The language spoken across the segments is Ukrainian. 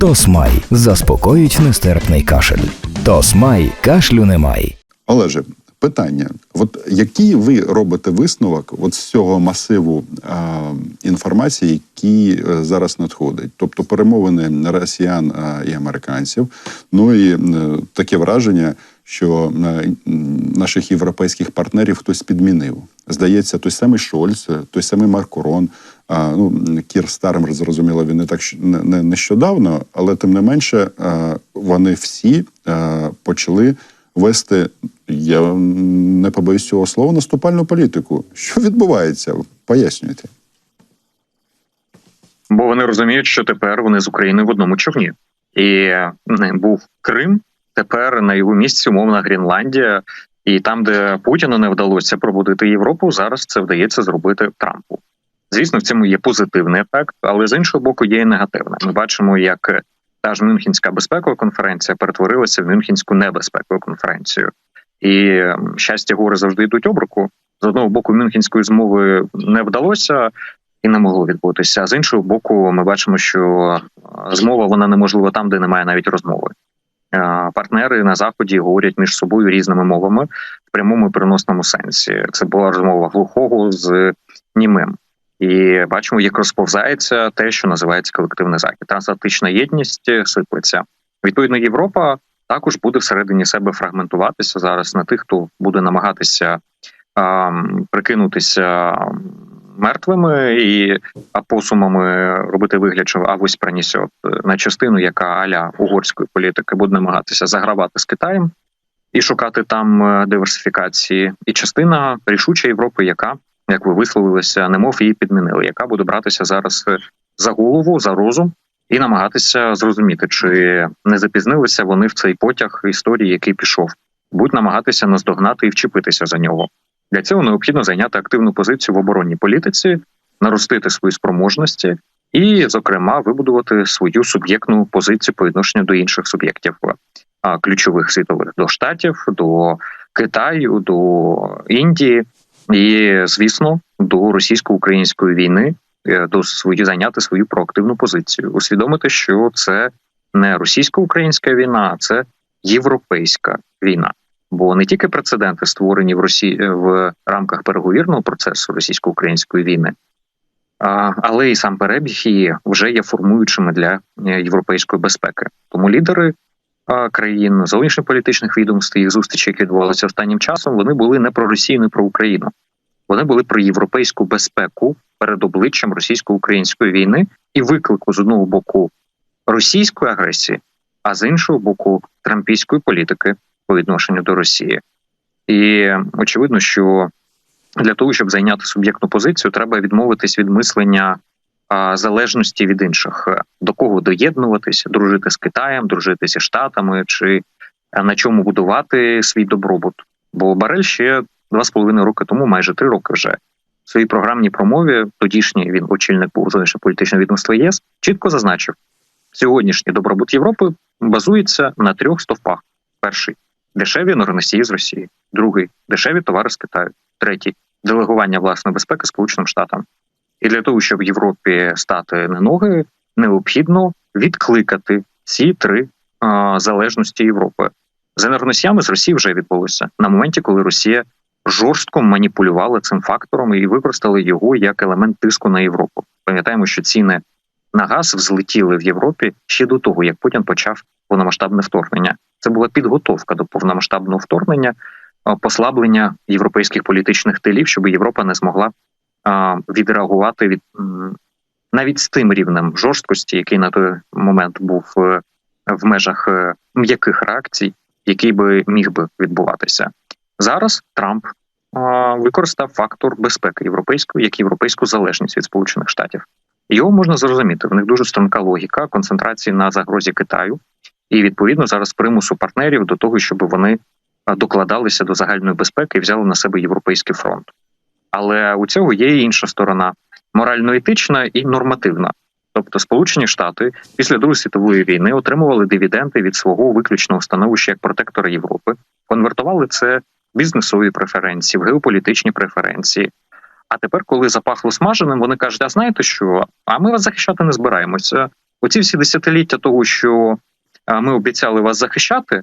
Тосмай заспокоїть нестерпний кашель. Тосмай кашлю немає. Олеже, питання: от який ви робите висновок от з цього масиву е, інформації, які е, зараз надходить? Тобто перемовини росіян е, і американців, ну і е, таке враження, що е, наших європейських партнерів хтось підмінив. Здається, той самий Шольц, той самий Маркорон. Ну, Кір Стармер, зрозуміло, він не так не, не нещодавно, але тим не менше вони всі почали вести, я не побоюсь цього слова, наступальну політику. Що відбувається? Пояснюйте. бо вони розуміють, що тепер вони з Україною в одному човні. І був Крим, тепер на його місці умовна Гренландія. І там, де Путіну не вдалося пробудити Європу, зараз це вдається зробити Трампу. Звісно, в цьому є позитивний ефект, але з іншого боку, є і негативне. Ми бачимо, як та ж Мюнхенська безпекова конференція перетворилася в Мюнхенську небезпекову конференцію. І щастя, гори завжди йдуть обруку. З одного боку, Мюнхенської змови не вдалося і не могло відбутися. А з іншого боку, ми бачимо, що е, змова вона неможлива там, де немає навіть розмови. Е, Партнери на заході говорять між собою різними мовами в прямому і переносному сенсі. Це була розмова глухого з німим. І бачимо, як розповзається те, що називається колективний захід. Трансатлантична єдність сиплеться. Відповідно, Європа також буде всередині себе фрагментуватися зараз на тих, хто буде намагатися а, прикинутися мертвими і апосумами робити вигляд, що авось принесет на частину, яка аля угорської політики буде намагатися загравати з Китаєм і шукати там е, диверсифікації, і частина рішуча Європи, яка як ви висловилися, немов її підмінили, яка буде братися зараз е, за голову, за розум і намагатися зрозуміти, чи не запізнилися вони в цей потяг історії, який пішов, будуть намагатися наздогнати і вчепитися за нього. Для цього необхідно зайняти активну позицію в оборонній політиці, наростити свої спроможності і, зокрема, вибудувати свою суб'єктну позицію по відношенню до інших суб'єктів а, ключових світових до штатів, до Китаю, до Індії і, звісно, до російсько-української війни, е, до свої зайняти свою проактивну позицію, усвідомити, що це не російсько-українська війна, а це європейська війна. Бо не тільки прецеденти створені в Росії в рамках переговірного процесу російсько-української війни, але і сам перебіг її вже є формуючими для е, європейської безпеки. Тому лідери країн зовнішньополітичних відомств, їх зустрічі, які відбувалися останнім часом, вони були не про Росію, не про Україну. Вони були про європейську безпеку перед обличчям російсько-української війни і виклику з одного боку російської агресії, а з іншого боку трампійської політики по відношенню до Росії. І очевидно, що для того, щоб зайняти суб'єктну позицію, треба відмовитись від мислення залежності від інших, до кого доєднуватися, дружити з Китаєм, дружити зі Штатами, чи на чому будувати свій добробут. Бо Барель ще два з половиною роки тому, майже три роки вже в своїй програмній промові, тодішній він очільник був зовнішньополітичного відомства ЄС, чітко зазначив, сьогоднішній добробут Європи базується на трьох стовпах: перший дешеві енергоносії з Росії, другий дешеві товари з Китаю, третій делегування власної безпеки Сполученим Штатам. І для того, щоб Європі стати на ноги, необхідно відкликати ці три а, залежності Європи. З енергоносіями з Росії вже відбулося на моменті, коли Росія жорстко маніпулювала цим фактором і використали його як елемент тиску на Європу. Пам'ятаємо, що ціни на газ взлетіли в Європі ще до того, як Путін почав повномасштабне вторгнення. Це була підготовка до повномасштабного вторгнення, послаблення європейських політичних тилів, щоб Європа не змогла відреагувати від навіть з тим рівнем жорсткості, який на той момент був е, в межах е, м'яких реакцій, який би міг би відбуватися. Зараз Трамп використав фактор безпеки європейської як європейську залежність від Сполучених Штатів. Його можна зрозуміти. В них дуже струнка логіка концентрації на загрозі Китаю, і відповідно зараз примусу партнерів до того, щоб вони докладалися до загальної безпеки і взяли на себе європейський фронт. Але у цього є і інша сторона морально-етична і нормативна. Тобто, Сполучені Штати після Другої світової війни отримували дивіденди від свого виключного становища як протектора Європи, конвертували це в бізнесові преференції, в геополітичні преференції. А тепер, коли запахло смаженим, вони кажуть: а знаєте що? А ми вас захищати не збираємося. Оці всі десятиліття того, що ми обіцяли вас захищати,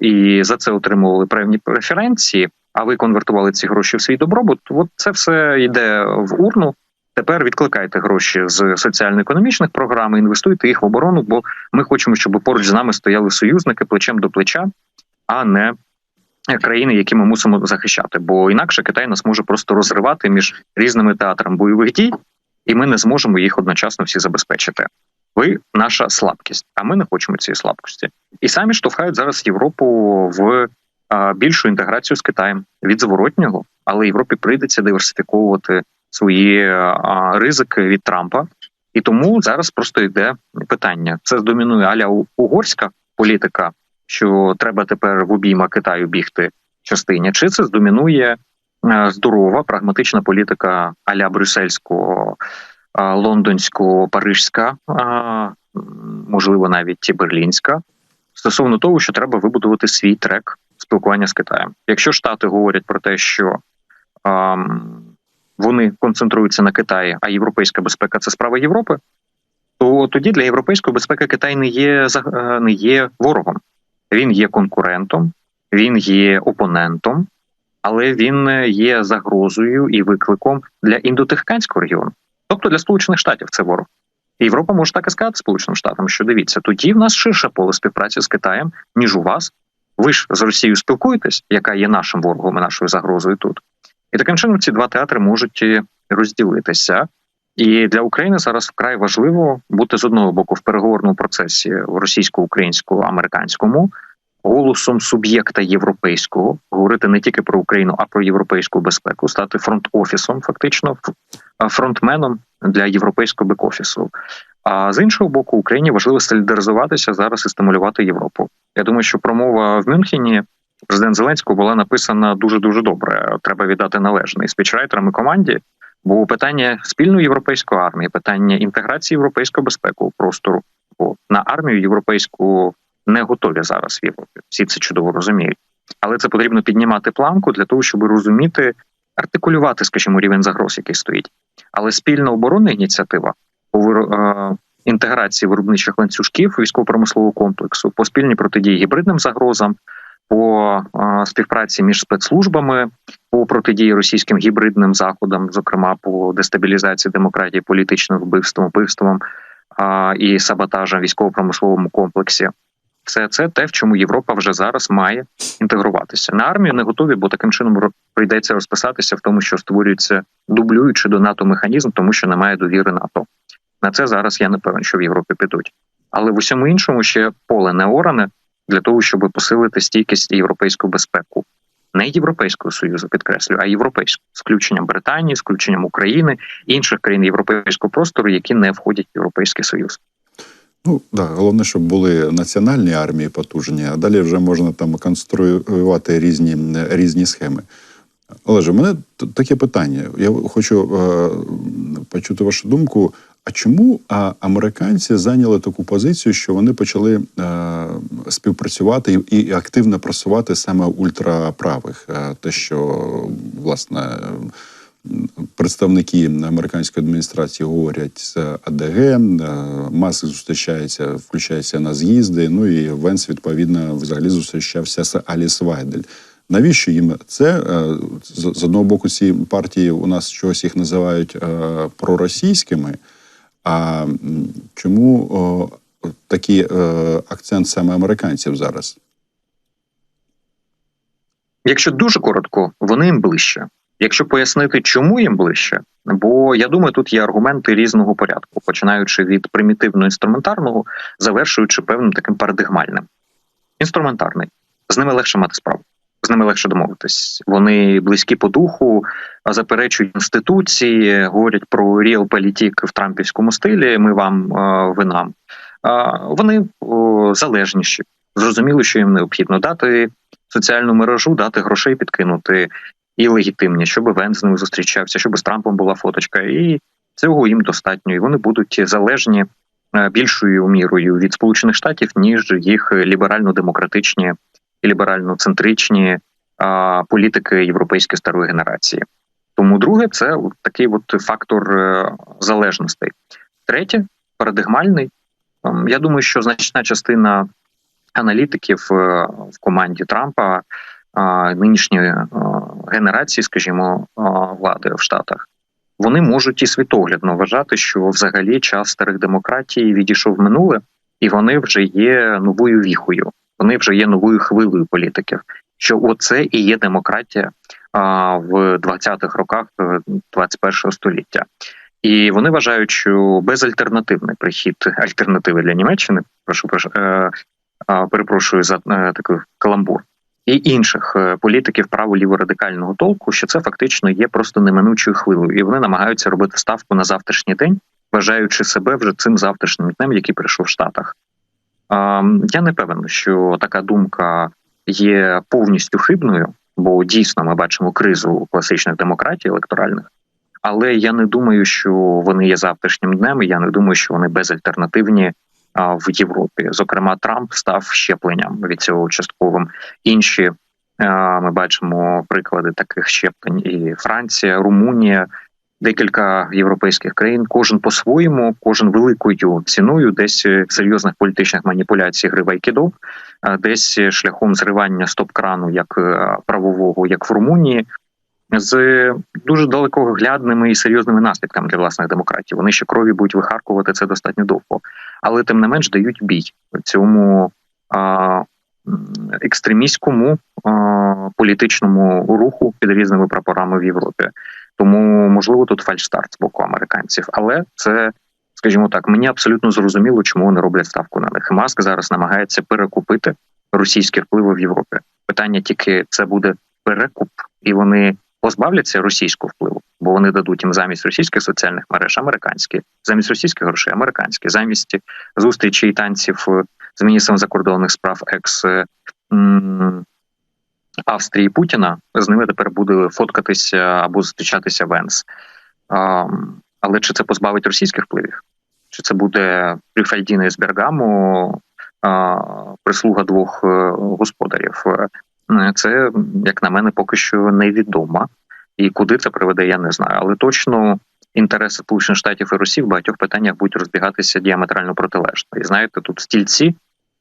і за це отримували певні преференції. А ви конвертували ці гроші в свій добробут. От це все йде в урну. Тепер відкликайте гроші з соціально-економічних програм, інвестуйте їх в оборону, бо ми хочемо, щоб поруч з нами стояли союзники плечем до плеча, а не країни, які ми мусимо захищати. Бо інакше Китай нас може просто розривати між різними театрами бойових дій, і ми не зможемо їх одночасно всі забезпечити. Ви наша слабкість, а ми не хочемо цієї слабкості. І самі штовхають зараз Європу в більшу інтеграцію з Китаєм від зворотнього, але Європі прийдеться диверсифіковувати свої ризики від Трампа. І тому зараз просто йде питання: це здомінує аля угорська політика, що треба тепер в обійма Китаю бігти частині, чи це здомінує здорова прагматична політика аля брюссельського, лондонського, парижська, можливо, навіть берлінська, стосовно того, що треба вибудувати свій трек спілкування з Китаєм. Якщо Штати говорять про те, що вони концентруються на Китаї, а європейська безпека це справа Європи, то тоді для європейської безпеки Китай не є е, не є ворогом, він є конкурентом, він є опонентом, але він є загрозою і викликом для індотихканського регіону, тобто для Сполучених Штатів це ворог. Європа може так і сказати Сполученим Штатам, що дивіться, тоді в нас ширше поле співпраці з Китаєм, ніж у вас. Ви ж з Росією спілкуєтесь, яка є нашим ворогом і нашою загрозою тут. І таким чином ці два театри можуть розділитися. І для України зараз вкрай важливо бути з одного боку в переговорному процесі в російсько-українському американському голосом суб'єкта європейського говорити не тільки про Україну, а про європейську безпеку, стати фронт-офісом, фактично фронтменом для європейського бек-офісу. А з іншого боку, Україні важливо солідаризуватися зараз і стимулювати Європу. Я думаю, що промова в Мюнхені президент Зеленського була написана дуже дуже добре. Треба віддати належне і спічрайтерам і команді. Бо питання спільної європейської армії, питання інтеграції європейського безпекового простору, бо на армію європейську не готові зараз в Європі. Всі це чудово розуміють, але це потрібно піднімати планку для того, щоб розуміти, артикулювати, скажімо, рівень загроз, який стоїть. Але спільна оборонна ініціатива по е, інтеграції виробничих ланцюжків військово-промислового комплексу, по спільній протидії гібридним загрозам, по е, співпраці між спецслужбами, по протидії російським гібридним заходам, зокрема по дестабілізації демократії, політичним вбивством, вбивством і саботажам військово-промисловому комплексі. Все це те, в чому Європа вже зараз має інтегруватися. На армію не готові, бо таким чином прийдеться розписатися в тому, що створюється дублюючи до НАТО механізм, тому що немає довіри НАТО. На це зараз я не певен, що в Європі підуть. Але в усьому іншому ще поле не оране для того, щоб посилити стійкість європейську безпеку. Не Європейського союзу підкреслюю, а європейського з включенням Британії, з включенням України інших країн європейського простору, які не входять в європейський союз. Ну да, головне, щоб були національні армії потужні, а далі вже можна там конструювати різні різні схеми. Олеже, у мене таке питання. Я хочу е, почути вашу думку. А чому американці зайняли таку позицію, що вони почали е, співпрацювати і, і активно просувати саме ультраправих? Е, те, що власне представники американської адміністрації говорять з АДГ, е, Маск зустрічається, включається на з'їзди. Ну і Венс відповідно взагалі зустрічався з Аліс Вайдель. Навіщо їм це е, з одного боку? Ці партії у нас чогось їх називають е, проросійськими. А чому такий акцент саме американців зараз? Якщо дуже коротко, вони їм ближче. Якщо пояснити, чому їм ближче, бо я думаю, тут є аргументи різного порядку, починаючи від примітивно інструментарного, завершуючи певним таким парадигмальним. Інструментарний з ними легше мати справу, з ними легше домовитись. Вони близькі по духу, заперечують інституції, говорять про ріал-політік в трампівському стилі. Ми вам ви нам. Вони залежніші. Зрозуміло, що їм необхідно дати соціальну мережу, дати грошей, підкинути і легітимні, щоб Вен з ними зустрічався, щоб з Трампом була фоточка, і цього їм достатньо. І вони будуть залежні е, більшою мірою від Сполучених Штатів, ніж їх ліберально-демократичні і ліберально-центричні політики європейської старої генерації. Тому друге, це такий от фактор е, залежностей. Третє, парадигмальний. Ем, Я думаю, що значна частина аналітиків е, в команді Трампа, е, нинішньої е, генерації, скажімо, е, влади в Штатах, вони можуть і світоглядно вважати, що взагалі час старих демократій відійшов минуле, і вони вже є новою віхою. Вони вже є новою хвилею політиків. Що оце і є демократія а, в 20-х роках е, 21-го століття. І вони вважають, що безальтернативний прихід альтернативи для Німеччини, прошу прошу е, е, перепрошую за е, такий каламбур, і інших е, політиків право-ліво-радикального толку, що це фактично є просто неминучою хвилею, і вони намагаються робити ставку на завтрашній день, вважаючи себе вже цим завтрашнім днем, який прийшов в Штатах. Я не певен, що така думка є повністю хибною, бо дійсно ми бачимо кризу класичних демократій електоральних. Але я не думаю, що вони є завтрашнім днем. і Я не думаю, що вони безальтернативні в Європі. Зокрема, Трамп став щепленням від цього частковим. Інші ми бачимо приклади таких щеплень: і Франція, Румунія, декілька європейських країн. Кожен по-своєму, кожен великою ціною, десь е, серйозних політичних маніпуляцій гри в айкідо, десь шляхом зривання стоп-крану як е, правового, як в Румунії. З дуже далекоглядними і серйозними наслідками для власних демократій. Вони ще крові будуть вихаркувати це достатньо довго, але тим не менш дають бій цьому а, екстремістському а, політичному руху під різними прапорами в Європі. Тому можливо тут фальшстарт з боку американців, але це. Скажімо так, мені абсолютно зрозуміло, чому вони роблять ставку на них. Маск зараз намагається перекупити російські впливи в Європі. Питання тільки це буде перекуп, і вони позбавляться російського впливу, бо вони дадуть їм замість російських соціальних мереж американські, замість російських грошей американські, замість зустрічей танців е, з міністром закордонних справ екс е, Австрії Путіна. З ними тепер буде фоткатися або зустрічатися Венс. Але чи це позбавить російських впливів? Чи це буде Трюфальдіна із Бергамо, прислуга двох е, господарів? Е, Це, як на мене, поки що невідомо. І куди це приведе, я не знаю. Але точно інтереси Сполучених Штатів і Росії в багатьох питаннях будуть розбігатися діаметрально протилежно. І знаєте, тут стільці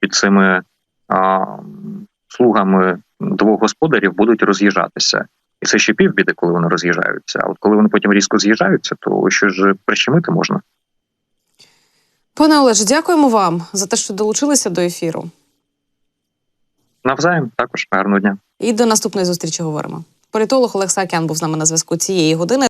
під цими а, слугами двох господарів будуть роз'їжджатися. І це ще півбіди, коли вони роз'їжджаються. А от коли вони потім різко з'їжджаються, то що ж прищемити можна. Пане Олеже, дякуємо вам за те, що долучилися до ефіру. Навзаєм також гарного дня. І до наступної зустрічі говоримо. Політолог Олег Саакян був з нами на зв'язку цієї години.